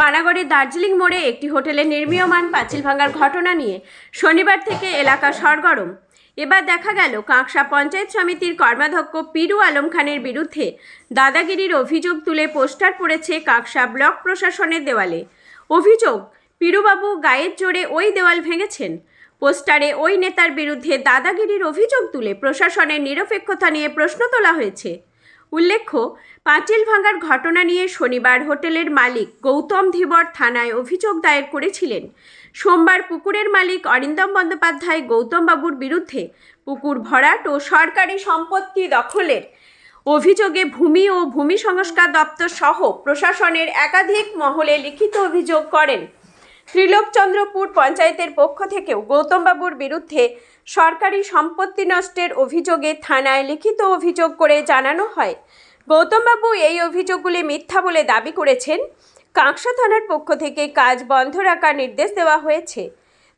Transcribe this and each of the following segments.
পানাগড়ের দার্জিলিং মোড়ে একটি হোটেলে নির্মীয়মান পাঁচিল ভাঙার ঘটনা নিয়ে শনিবার থেকে এলাকা সরগরম। এবার দেখা গেল কাঁকসা পঞ্চায়েত সমিতির কর্মাধ্যক্ষ পিরু আলম খানের বিরুদ্ধে দাদাগিরির অভিযোগ তুলে পোস্টার পড়েছে কাঁকসা ব্লক প্রশাসনের দেওয়ালে। অভিযোগ, পিরুবাবু গায়ের জোরে ওই দেওয়াল ভেঙেছেন। পোস্টারে ওই নেতার বিরুদ্ধে দাদাগিরির অভিযোগ তুলে প্রশাসনের নিরপেক্ষতা নিয়ে প্রশ্ন তোলা হয়েছে। উল্লেখ্য, পাঁচিল ভাঙার ঘটনা নিয়ে শনিবার হোটেলের মালিক গৌতম ধীবর থানায় অভিযোগ দায়ের করেছিলেন। সোমবার পুকুরের মালিক অরিন্দম বন্দ্যোপাধ্যায় গৌতম বাবুর বিরুদ্ধে পুকুর ভরাট ও সরকারি সম্পত্তি দখলের অভিযোগে ভূমি ও ভূমি সংস্কার দপ্তর সহ প্রশাসনের একাধিক মহলে লিখিত অভিযোগ করেন। ত্রিলোকচন্দ্রপুর পঞ্চায়েতের পক্ষ থেকেও গৌতমবাবুর বিরুদ্ধে সরকারি সম্পত্তি নষ্টের অভিযোগে থানায় লিখিত অভিযোগ করে জানানো হয়। গৌতমবাবু এই অভিযোগগুলি মিথ্যা বলে দাবি করেছেন। কাঁকসা থানার পক্ষ থেকে কাজ বন্ধ রাখার নির্দেশ দেওয়া হয়েছে।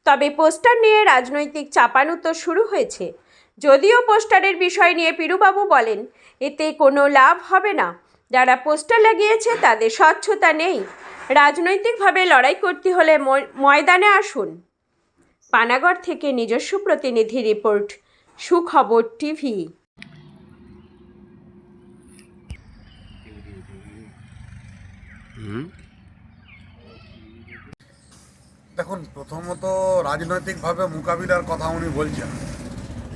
তবে পোস্টার নিয়ে রাজনৈতিক চাপানুতর শুরু হয়েছে। যদিও পোস্টারের বিষয় নিয়ে পিরুবাবু বলেন, এতে কোনো লাভ হবে না। যারা পোস্টার লাগিয়েছে তাদের স্বচ্ছতা নেই। রাজনৈতিকভাবে লড়াই করতে হলে ময়- ময়দানে আসুন। পানাগড় থেকে নিজস্ব প্রতিনিধি রিপোর্ট সুখবর টিভি। দেখুন প্রথমত রাজনৈতিকভাবে মোকাবিলার কথা উনি বলছেন।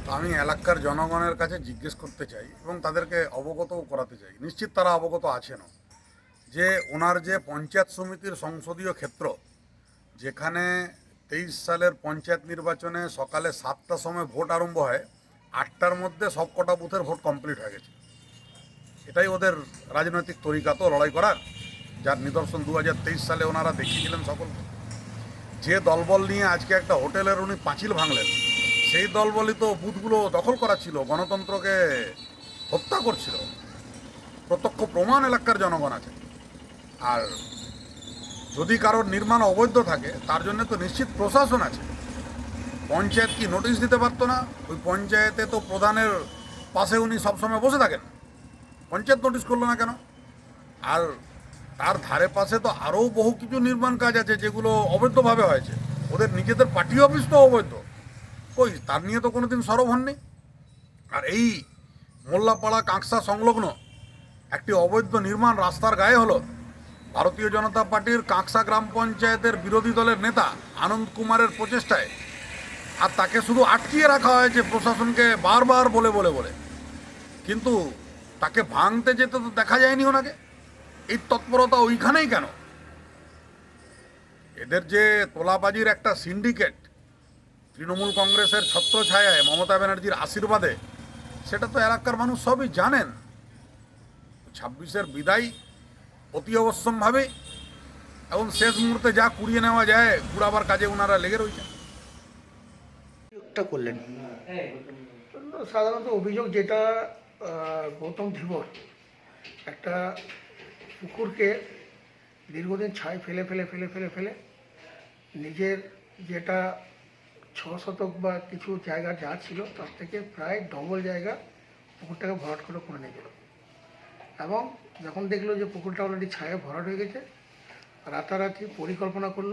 তো আমি এলাকার জনগণের কাছে জিজ্ঞেস করতে চাই এবং তাদেরকে অবগতও করাতে চাই। নিশ্চিত তারা অবগত আছেনও যে ওনার যে পঞ্চায়েত সমিতির সংসদীয় ক্ষেত্র যেখানে তেইশ সালের পঞ্চায়েত নির্বাচনে সকালে সাতটার সময় ভোট আরম্ভ হয়, আটটার মধ্যে সব কটা বুথের ভোট কমপ্লিট হয়ে গেছে। এটাই ওদের রাজনৈতিক তরিকা তো লড়াই করার। যার নিদর্শন দু হাজার তেইশ সালে ওনারা দেখিয়েছিলেন সকলকে। যে দলবল নিয়ে আজকে একটা হোটেলের উনি পাঁচিল ভাঙলেন, সেই দলবলই তো বুথগুলো দখল করা ছিল গণতন্ত্রকে হত্যা করছিল। প্রত্যক্ষ প্রমাণ এলাকার জনগণ আছে। আর যদি কারোর নির্মাণ অবৈধ থাকে, তার জন্য তো নিশ্চিত প্রশাসন আছে। পঞ্চায়েত কি নোটিশ দিতে পারতো না? ওই পঞ্চায়েতে তো প্রধানের পাশে উনি সবসময় বসে থাকেন। পঞ্চায়েত নোটিশ করল না কেন? আর তার ধারে পাশে তো আরও বহু কিছু নির্মাণ কাজ আছে, যেগুলো অবৈধভাবে হয়েছে। ওদের নিজেদের পার্টি অফিস তো অবৈধ। কই, তার নিয়ে তো কোনো দিন সরব হননি? আর এই মোল্লাপাড়া কাঁকসা সংলগ্ন একটি অবৈধ নির্মাণ রাস্তার গায়ে হলো ভারতীয় জনতা পার্টির কাঁকসা গ্রাম পঞ্চায়েতের বিরোধী দলের নেতা আনন্দ কুমারের প্রচেষ্টায়। আর তাকে শুধু আটকিয়ে রাখা হয়েছে প্রশাসনকে বারবার বলে বলে বলে। কিন্তু তাকে ভাঙতে যেতে তো দেখা যায়নি ওনাকে। এই তৎপরতা ওইখানেই কেন? এদের যে তোলাবাজির একটা সিন্ডিকেট তৃণমূল কংগ্রেসের ছত্র ছত্রছায়ায় মমতা ব্যানার্জির আশীর্বাদে, সেটা তো এলাকার মানুষ সবই জানেন। ছাব্বিশের বিদায় অতি অবশ্যমভাবে এবং শেষ মুহূর্তে যা কুড়িয়ে নেওয়া যায় কুড়াবার কাজে ওনারা লেগে রয়েছেন। করলেন। সাধারণত অভিযোগ যেটা গৌতম ধীবর একটা পুকুরকে দীর্ঘদিন ছাই ফেলে ফেলে ফেলে ফেলে ফেলে নিজের যেটা ছ শতক বা কিছু জায়গা যা ছিল, তার থেকে প্রায় ডবল জায়গা পুকুরটাকে ভরাট করে করে নিয়ে এবং যখন দেখল যে পুকুরটা অলরেডি ছায়া ভরাট হয়ে গেছে, রাতারাতি পরিকল্পনা করল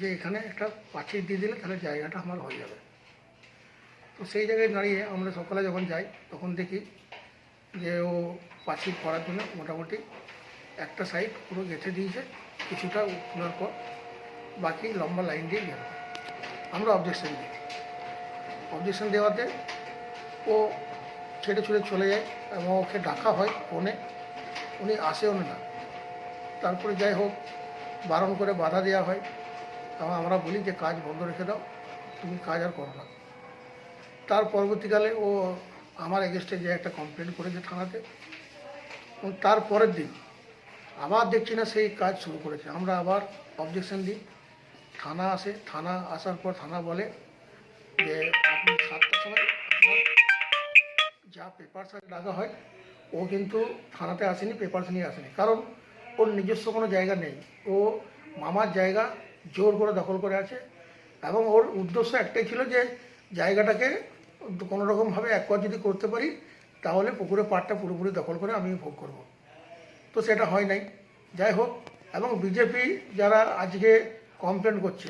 যে এখানে একটা পাঁচিল দিয়ে দিলে তাহলে জায়গাটা আমার হয়ে যাবে। তো সেই জায়গায় দাঁড়িয়ে আমরা সকালে যখন যাই, তখন দেখি যে ও পাঁচিল করার জন্য মোটামুটি একটা সাইড পুরো গেঁথে দিয়েছে, কিছুটা খোলার পর বাকি লম্বা লাইন দিয়ে গেল আমরা অবজেকশন দিই। অবজেকশন দেওয়াতে ও ছেড়ে ছুড়ে চলে যায় এবং ওকে ডাকা হয় ফোনে। উনি আসেও না। তারপরে যাই হোক, বারণ করে বাধা দেওয়া হয়। এবং আমরা বলি যে, কাজ বন্ধ রেখে দাও, তুমি কাজ আর করো না। তার পরবর্তীকালে ও আমার এগেস্টে যে একটা কমপ্লেন করেছে থানাতে। এবং তার পরের দিন আবার দেখছি না সেই কাজ শুরু করেছে। আমরা আবার অবজেকশন দিই। থানা আসে। থানা আসার পর থানা বলে যে, আপনি সাতটার সময় পেপারস ডাকা হয়, ও কিন্তু থানাতে আসেনি পেপারস নিয়ে আসেনি। কারণ ওর নিজস্ব কোনো জায়গা নেই। ও মামার জায়গা জোর করে দখল করে আছে এবং ওর উদ্দেশ্য একটাই ছিল যে জায়গাটাকে কোনো রকমভাবে একবার যদি করতে পারি, তাহলে পুকুরের পাড়টা পুরোপুরি দখল করে আমি ভোগ করব। তো সেটা হয় নাই। যাই হোক, এবং বিজেপি যারা আজকে কমপ্লেন করছে,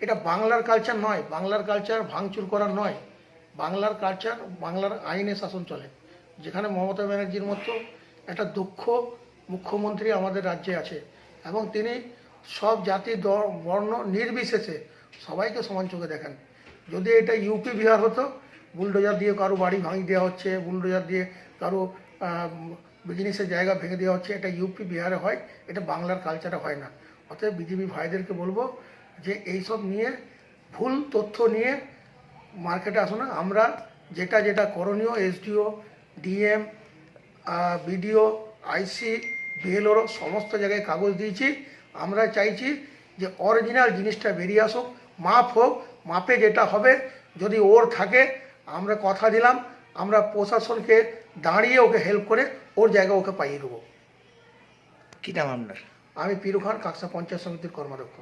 এটা বাংলার কালচার নয়। বাংলার কালচার ভাঙচুর করার নয়। বাংলার কালচার বাংলার আইনে শাসন চলে। যেখানে মমতা ব্যানার্জির মতো একটা দক্ষ মুখ্যমন্ত্রী আমাদের রাজ্যে আছে এবং তিনি সব জাতি বর্ণ নির্বিশেষে সবাইকে সমান চোখে দেখেন। যদি এটা ইউপি বিহার হতো, বুলডোজার দিয়ে কারও বাড়ি ভাঙি দেওয়া হচ্ছে, বুলডোজার দিয়ে কারও বিজনেসের জায়গা ভেঙে দেওয়া হচ্ছে, এটা ইউপি বিহারে হয়, এটা বাংলার কালচারে হয় না। অতএব বিজেপি ভাইদেরকে বলব যে এইসব নিয়ে ভুল তথ্য নিয়ে মার্কেটে আসো না আমরা যেটা যেটা করণীয় এসডিও ডিএম বিডিও আইসি বিএলওর সমস্ত জায়গায় কাগজ দিয়েছি। আমরা চাইছি যে অরিজিনাল জিনিসটা বেরিয়ে আসুক মাপ হোক মাপে যেটা হবে যদি ওর থাকে আমরা কথা দিলাম আমরা প্রশাসনকে দাঁড়িয়ে ওকে হেল্প করে ওর জায়গা ওকে পাইয়ে দেবো। কী নাম আপনার? আমি পিরু খান কাকসা পঞ্চায়েত সমিতির কর্মাধ্যক্ষ।